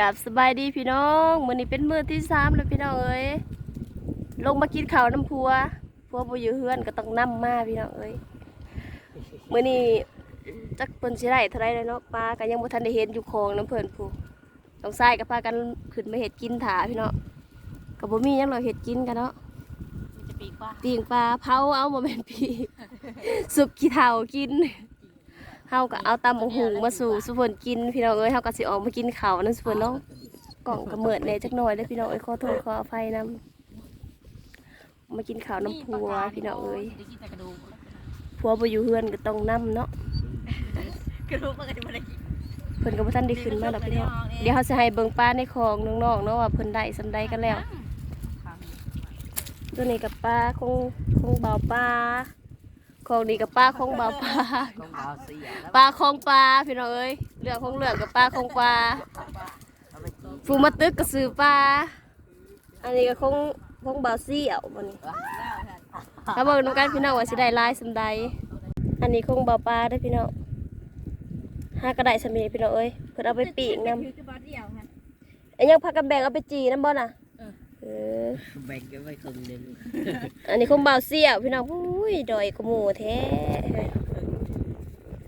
กับสบายดีพี่น้องมื้อนี้เป็นมื้อที่สามแล้วพี่น้องเอ้ยลงมากินข้าวน้ำพัวพัวบ่อยู่เฮือนก็ต้องนํมาพี่น้องเอ้ยมื้อนี้จักเพิ่นสิได้เท่าไรเลยเนาะปลาก็ยังบ่ทันได้เห็นอยู่คลองน้ำเพิ่นผู้ต้องใส่ก็พากันขึ้นมาเฮ็ดกินถาพี่น้องก็บ่มีหยังหรอกเฮ็ดกินกันเนาะมันจะปีกว่าปิ้งปลาเผาเอาบ่แม่นปีกสุกขี้เถ้ากิน เฮาก็เอาตำบักหุงมาสู่สุเพิ่นกิน พี่น้องเอ้ยเฮาก็สิออกมากินข้าวนั่นสุเพิ่นเนาะกล่องกระเมิดเลยจักหน่อยเด้อพี่น้องเอ้ยขอโทษขออภัยนำมากินข้าวน้ำพัวพี่น้องเอ้ยได้กินแต่กระดูกพัวบ่อยู่เฮือนก็ต้องนํเนาะกระดูกมันก็จะไม่ได้กินเพิ่นก็บ่ทันได้ขึ้นมาดอกพี่น้องเดี๋ยวเฮาสิให้เบิ่งปลาในคลองน้องๆเนาะว่าเพิ่นได้สำใดกันแล้วตัวนี้กับปลาคงคงเบาปลา ของนี้กับปลาคงเบาปลาต้องเอาเสียแล้วปลาคงปลาพี่น้องเอ้ยเรื่องของเรื่องกับปลาคงปลาเอาไปกินฟูมาตึกก็ซื้อปลาอันนี้ก็คงคงเบาซี่เอาบ่นี่ถ้าเบิ่งน้องกันพี่น้องว่าสิได้หลายสำใดอันนี้คงเบาปลาเด้อพี่น้องหากระได้สำนีพี่น้องเอ้ยเพิ่นเอาไปปีกนำคือบาเดียวค่ะไอ้ยังพักกันแบ่งเอาไปจีนำบ่น่ะ เออแบ่งกันไว้ครึ่งหนึงอันนี้คงเบาเสียวพี่น้องอุ้ยดอยกระหมูแท้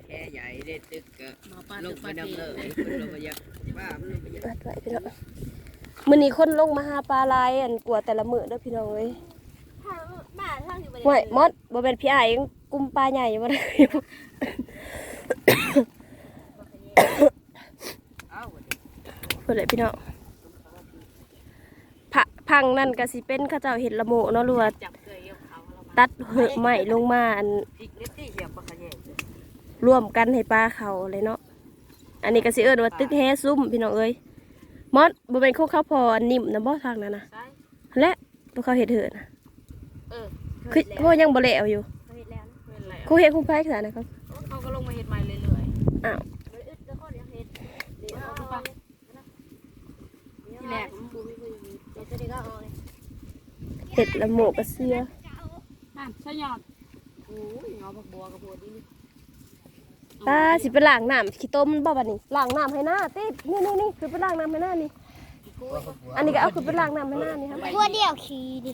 แค่ใหญ่ได้ตึกก็หมอปลาลตึงกไปปลาน้ำเดีเลยยวมันลงไปยักบ้ามันลงไปยักอัดไว้พี่น้องมื้อนี้คนลงมาหาปลาลายอันกลัวแต่ละมื้อเด้อพี่น้องเอ้ยบ้าทางอยู่บนห่วยมดบ่เป็นพี่อ้ายยังกุมปลาใหญ่อยู่บ่ได้เอ้าเพิ่นเลยพี่น้อง ผะพังนั่นก็สิเป็นเขาเจ้าเห็ดละโมเนาะหรือว่าจับเกยเอาเขาเรามาตัดเหอะใหม่ลงมาอันพริกนิดที่เสียบปลาขะแยงร่วมกันให้ปลาเขาเลยเนาะอันนี้ก็สิเอิ้นว่าตึกแฮซุ่มพี่น้องเอ้ยมอดบ่เป็นของข้าวพออันนิ่มนะบ่ทางนั้นนะใช่และตัวเขาเฮ็ดเถิดนะเออคือโคยังบ่แล้วอยู่เขาเห็นแล้วเห็นแล้วโคเฮ็ดคุ้มไผขนาดนะครับเขาก็ลงมาเห็ดใหม่เรื่อยอ้าว ๆอึดก็ข้อเดียวเห็ดเดี๋ยวเอาไปที่แรกมันบูไม่เคยมี เดี๋ยวจะได้ก็เอาเลยเห็ดละโมกระเสืออะใช่ยอดโอ้ยเงาบักบัวกับบัวดีตาสิไปล้างน้ำขี้ต้มบ่บัดนี้ล้างน้ำให้หน้าติดนี่นี่นี่คือไปล้างน้ำให้หน้านี่ อันนี้ก็เอาคือไปล้างน้ำให้หน้านี่ครับพวกเดียวขี่ดิ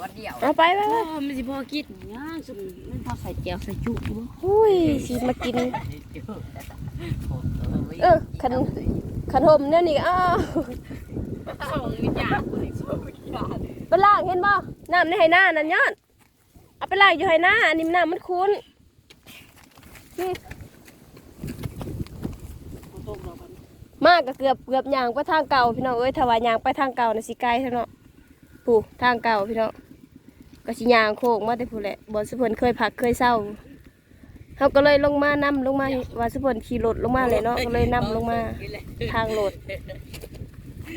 วัดเดียวเอาไปไปโอ้ไปมันสิพอกินย่างสุดมันพอใส่แก้วใส่จุกบ่อุ้ยสิมากิน เออขนมขนมเนี่ยนี่ก็อ้าว ส่งวิญญาณคนอีกส่งวิญญาณไปล้างเห็นบ่น้ำในไหหน้านั่นยอดเอาไปล้างอยู่ไหหน้าอันนี้น้ำมันคุ้นนี่มากก็เกือบเกือบยางไปทางเก่าพี่น้องเอ้ยถ้าว่าย่างไปทางเก่าน่ะสิไกลเท่าเนาะผู้ทางเก่าพี่น้องก็สิยางโค้งมาแต่ผู้แหละบ่สุพิ่นเคยพักเคยเศร้าเฮาก็เลยลงมานํลงมาว่าสุพิ่นขี่รถลงมาเลยเนาะก็เลยนํลงมาทางรถ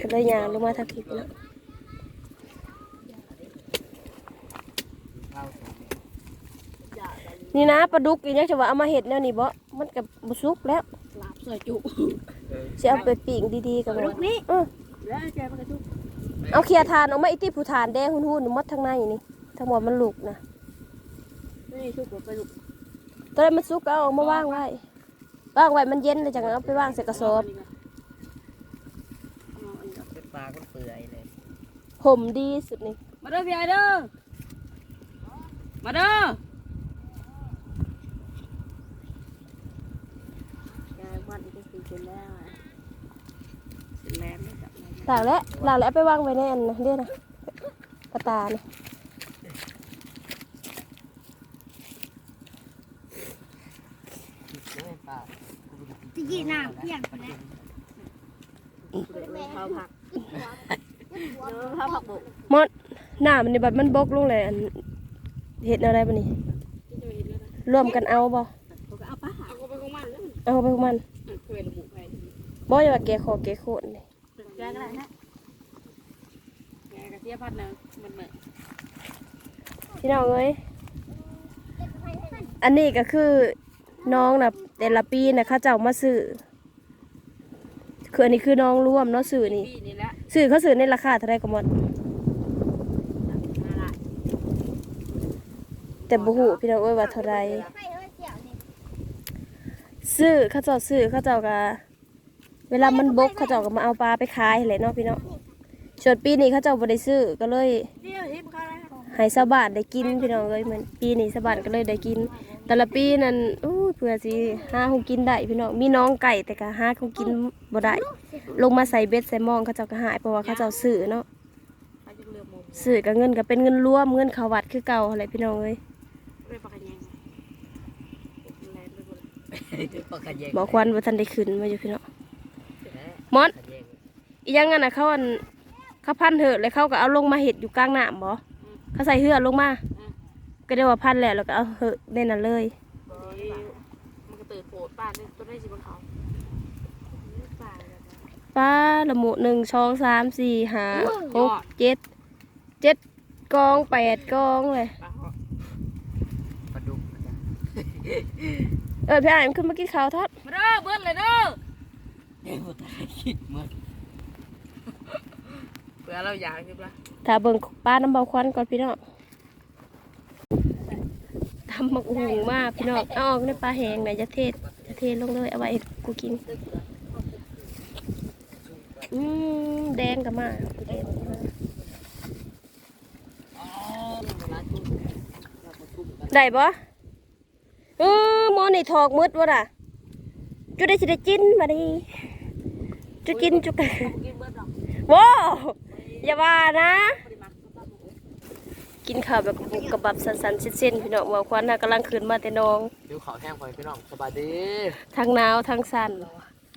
ก็เลยย่างลงมาทางทิศเนาะนี่นะปลาดุกอีกเนี่ยจะว่าเอามาเห็ดแนวนี้บ่ มันก็บ่สุกแล้วลาบใส่จุกสิเอาไปปิ้งดีๆกับมันนี่เออแล้วแกมันกระจุกเอาเคลียร์ทานออกมาอีที่ผู้ทานแดงหุ่นๆหมดทั้งในนี่ทั้งหมดมันลูกนะนี่ชุกไปลุกตอนนั้นมันสุกก็เอาออกมาวางไว้วางไว้มันเย็นเลยจังเอาไปวางใส่กระสอบเป็นปลาก็เปื่อยเลยห่มดีสุดนี่มาเด้อพี่ไอเด้อมาเด้อแกวันนี้ก็คือเป็นแล้วเป็นแล้วไม่จับหลากแล้วหลากแล้วเอาไปวางไว้ในอันนะเรียกนะกระตาเนี่ยปลาตะกี้น้ำเพียงคนละข้าวผัก ข้าวผักบุกมอดหน้ามันนี่แบบมันบกลงเลยอันเห็ดอะไรบ่นี่ร่วมกันเอาบ่เขาก็เอาปลาเอาไปของมันแล้วเอาไปของมันเคยระบุไปบ่อย่าว่าแกคอแกโคนนี่แกก็ได้นะแกกระเทียมพัดหนึ่งมันเหมือนพี่น้องเอ้ยอันนี้ก็คือน้องน่ะแต่ละปีน่ะเขาเจ้ามาซื้อคืออันนี้คือน้องร่วมเนาะซื้อนี่ปีนี่แหละ ซื้อเขาซื้อในราคาเท่าไรก็หมด แต่บ่ฮู้พี่น้องเอ้ยว่าเท่าไรซื้อเขาเจ้าซื้อเขาเจ้าก็เวลามันบกเขาเจ้าก็มาเอาปลาไปขายแหละเนาะพี่เนาะส่วนปีนี้เขาเจ้าบ่ได้ซื้อก็เลยหาแล้วให้ชาวบ้านได้กินพี่น้องเอ้ยเหมือนปีนี้ชาวบ้านก็เลยได้กิน แต่ละปีนั้นอู้ เพื่อสิหาคงกินได้พี่น้องมีน้องไก่แต่ก็หาคงกินบ่ได้ลงมาใส่เบ็ดใส่หมองเขาเจ้าก็หายเพราะว่าเขาเจ้าซื้อเนาะเขาจะเลือกมุมซื้อก็เงินก็เป็นเงินรวมเงินเขาวัดคือเก่าอะไรพี่น้องเอ้ยไม่ปากกันยังแรงไปหมดปลาขะแยงบอกควันว่าทันได้ขึ้นมาอยู่พี่น้องมอนขะแยงอีหยังงั้นน่ะเขาอันเขาพันเถอะแล้วเขาก็เอาลงมาเห็ดอยู่กลางน้ำบ่เขาใส่เหือลงมาก็ได้ว่าพันแล้วแล้วก็เอาเหอะในนั้นเลยมัน ก็ตื่นโผล่ป้าเนี่ยตัวได้สิบนเขาป้าป้าละหมูหนึ่งสองสามสี่ห้าหกเจ็ดเจ็ดกองแปดกองเลยป้าปลาดุกนะเออพี่อ่านขึ้นมากินข้าวทอดมาเด้อเบิ้ลเลยเด้อเอ้ยบ่ตายคิดมึงเผื่อเราอยากใช่ปะถ้าเบิ่งป้าน้ำเบาควันก่อนพี่น้องทำมักหุงมากพี่น้องเอาออกในปลาแห้งไหนจะเทศจะ เทลงเลยเอาไว้กูกิน อืมแดงก็มาแดงก็มาได้ปะเออมอในถอกมืดวะล่ะ จุได้สิได้กินมาดิจุกินจุกันกินเบิ้ลหรอกว้าวอย่าว่านะ กินข้าวแบบกรุบกระบับสันๆเส้นๆพี่น้องว่าควันน่ะกำลังขึ้นมาแต่น้องดูขาวแห้งไปพี่น้องสบายดีทั้งหนาวทั้งสั่น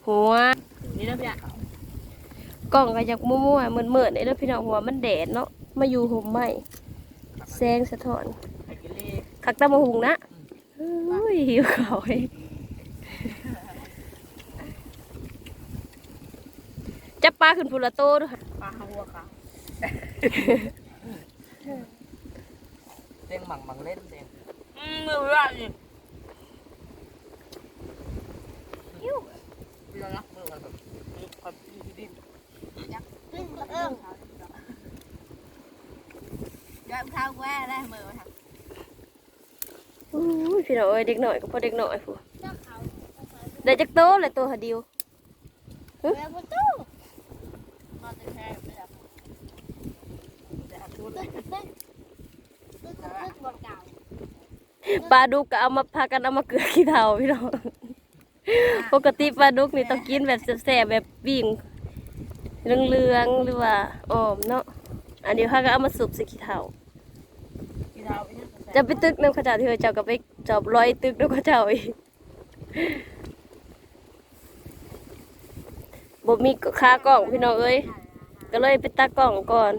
หัวนี่นะพี่อะกล้องก็อยากมั่วๆเหมือนๆนี่แล้วพี่น้องหัวมันแดดเนาะมาอยู่ห่มไหมแสงสะท้อนไอ้กินเล่คักตะมาหุงนะเฮ้ยหิวข้าวเฮ้ยจับปลาขึ้นพูละโตด้วยค่ะปลาหัวขาวเสียงหมังหมังเล่นเสียงอืมมือว่านี่เรื่องนะ เมื่อวันแบบความที่ดิ้นเออย้อนข้าวแว่ได้มือมาทอู้ยพี่น้องเอ้ยเด็ ประตูำมาแต่แค่ไม่อยากแต่ชุดตึ๊ดตึ๊ดตึ๊ดตึ๊ดตึ๊ดบนเก่าปลาดุกก็เอามาพากันเอามาเกลือขี้เถ้าพี่น้องปกติปลาดุกนี่ต้องกินแบบแซ่บๆแบบวิ่งเรืองๆหรือว่าอ้อมเนาะอันนี้พาก็เอามาสุบใส่ขี้เถ้ากินเอาไปเนี่ยจะไปตึกน้ำข้าวเจ้าที่เจ้าก็ไปจอบร้อยตึกน้ำข้าวเจ้าอีกบ่มีค่ากล้องพี่น้องเอ้ยก็เลยไปตักกล้องก่อน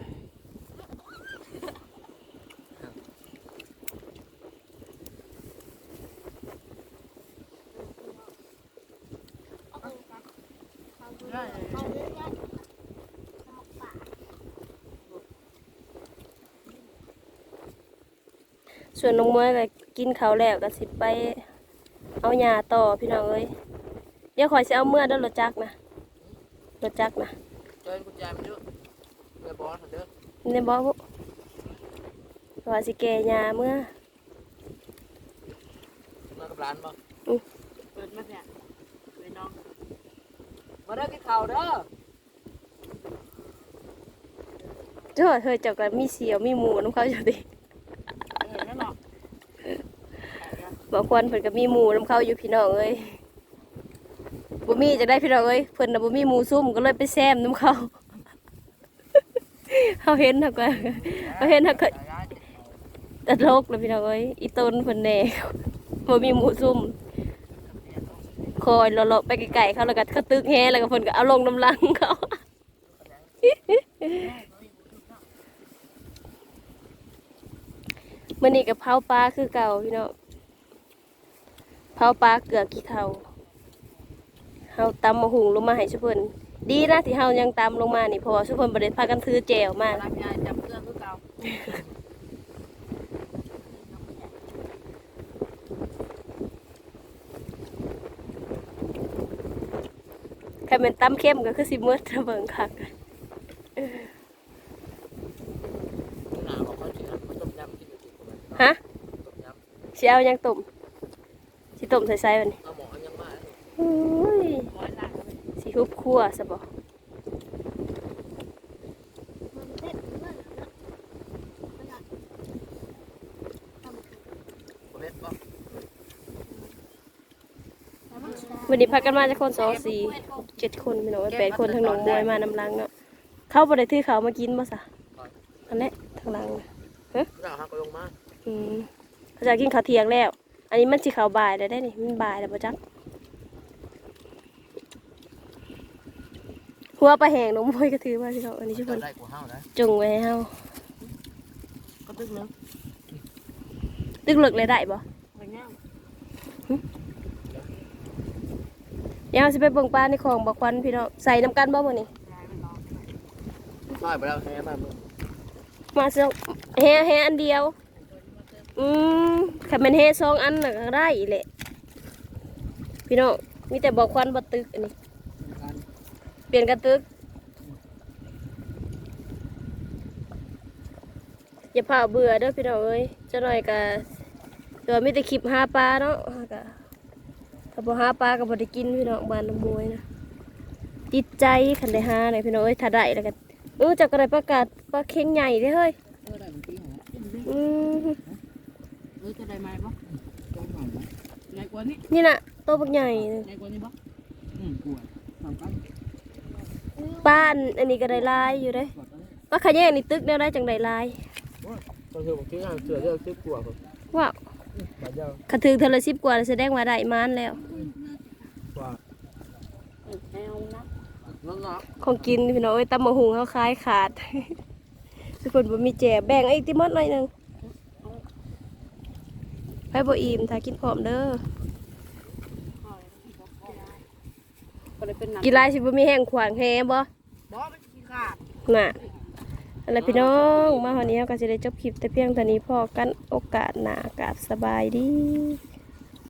ส่วนน้องเมื่อก็กินข้าวแล้วก็สิไปเอาหญ้าต่อพี่น้องเอ้ยเดี๋ยวขอยสิเอาเมื่อเด้อรถจักรนะรถจักรนะเจอกุญแจมันเยอะเรือบอสเด้อในบ่บุว่าสิแก่หญ้าเมื่อมากับร้านบ่เปิดมาเนี่ยเป็นน้องมาเด้อกินข้าวเด้อเจ้าเธอเจ้าก็มีเสียวมีหมูน้ำเขาอยู่ดิ เห็นแล้วเนาะ บางคนเพิ่นก็มีหมูน้ำเขาอยู่พี่น้องเอ้ยบ่มีจะได้พี่น้องเอ้ยเพิ่นน่ะบ่มีหมูซุ่มก็เลยไปแซมน้ำเขาเขาเห็นเขาก็เขาเห็นเขาก็ตลกเลยพี่น้องเอ้ยอีต้นเพิ่นแหน่บ่มีหมูซุ่มคอยเลาะๆไปไกลๆเขาแล้วก็เขาตึกแฮแล้วก็เพิ่นก็เอาลงน้ำลังเขามื้อนี้ก็เผาปลาคือเก่าพี่น้อง เผาปลาเกลือขี้เถ้าเฮาตำมะหุงลงมาให้ซุเพิ่นดีนะที่เฮายังตำลงมานี่เพราะว่าซุเพิ่นบ่ได้พากันถือแจวมารักยายจับเครื่องคือเก่าใครเป็นตำเข้มก็คือสิมืดระเบิงคักหนาบอกเขากินอะมันต้มยำกินอยู่ที่คนฮะต้มยสิเอาหยังต้ม สิต้มใส่ๆบัดนี้ำเอาหมอยังมาอุ้ยร้อยล้านก็ไม่สีทุบคั่วซะบ่มันเผ็ดมากนะมันอะทำประเภทบ่แล้วมันสิได้วันนี้พักกันมาจากคนสองสี่เจ็ดคนพี่น้องเอ้ยแปดคนทั้งน้องมวยมานำลังเนาะเข้าบ่ได้ถือเขาวมากินบ่ซะอันนี้ทางหลังน่ะเราหักก็ลงมาอืมเขาจะกินข้าวเที่ยงแล้ว อันนี้มันสิข้าวบ่ายได้ได้นี่มันบ่ายแล้วบ่จักหัวปลาแห้งน้องมวยก็ถือมาพี่น้องอันนี้ทุกคจะนได้กว่าเฮานะจงไว้ให้เฮาก็ตึกเนาะตึกเลิกเลยได้บ่ไปเงี้ยเดี๋ยวเราสิไปเบิ่งปลาในคลองบ่ควันพี่น้องใส่น้ำกันบ่มื้อนี้น้อยไปแล้วแฮ่มามึงมาเสียแฮแฮอันเดียว อืมคันแม่นแฮสองอันน่ะก็ได้อีแหละ พี่น้องมีแต่บ่ควันบ่ตึกอันนี้ เปลี่ยนกันตึก อย่าพาเบื่อเด้อพี่น้องเอ้ยจะหน่อยก็ตัวมีแต่คลิปหาปลาเนาะก็ถ้าบ่หาปลาก็บ่ได้กินพี่น้องบ้านน้ำมวยนะติดใจคันได้หาเลยพี่น้องเอ้ยถ้าได้แล้วก็เออเจักก็ได้ประกาศปลาเค็งใหญ่เด้อเฮ้ยเออได้มันปีหา อืม เออจะได้ไหมบ่ต้องหอมนะ ใหญ่กว่านี้นี่น่ะโตวบักใหญ่เลยใหญ่กว่านี้บ่อืมกลัวทำกันป้านอันนี้ก็ได้ลายอยู่เด้ปลาขะแยงนี่ตึกแนวได้จังได้ลายก็คือผมคิดว่าเสือเยอะคิดกลัวครับว้าวบาดเจ็บคันถึงเทอละ10กว่าแสดงว่าได้มานแล้วกว่าแนวนะน้องน้องของกินพี่น้องเอ้ยตำมะหุงเขาคล้ายขาดทุกคนบ่มีแจกแบ่งไอ้ติมอดหน่อยหนึง ไปบ่อิ่มถ้ากินพร้อมเด้อก็เลยเป็นหนักกินหลายสิบ่มีแห้งขวางแฮบ่บ่ไม่กินขาดน่ะอันนั้นพี่น้องมาวันนี้เราก็จะได้จบคลิปแต่เพียงเท่านี้พอกันโอกาสหน้ากราบสบายดี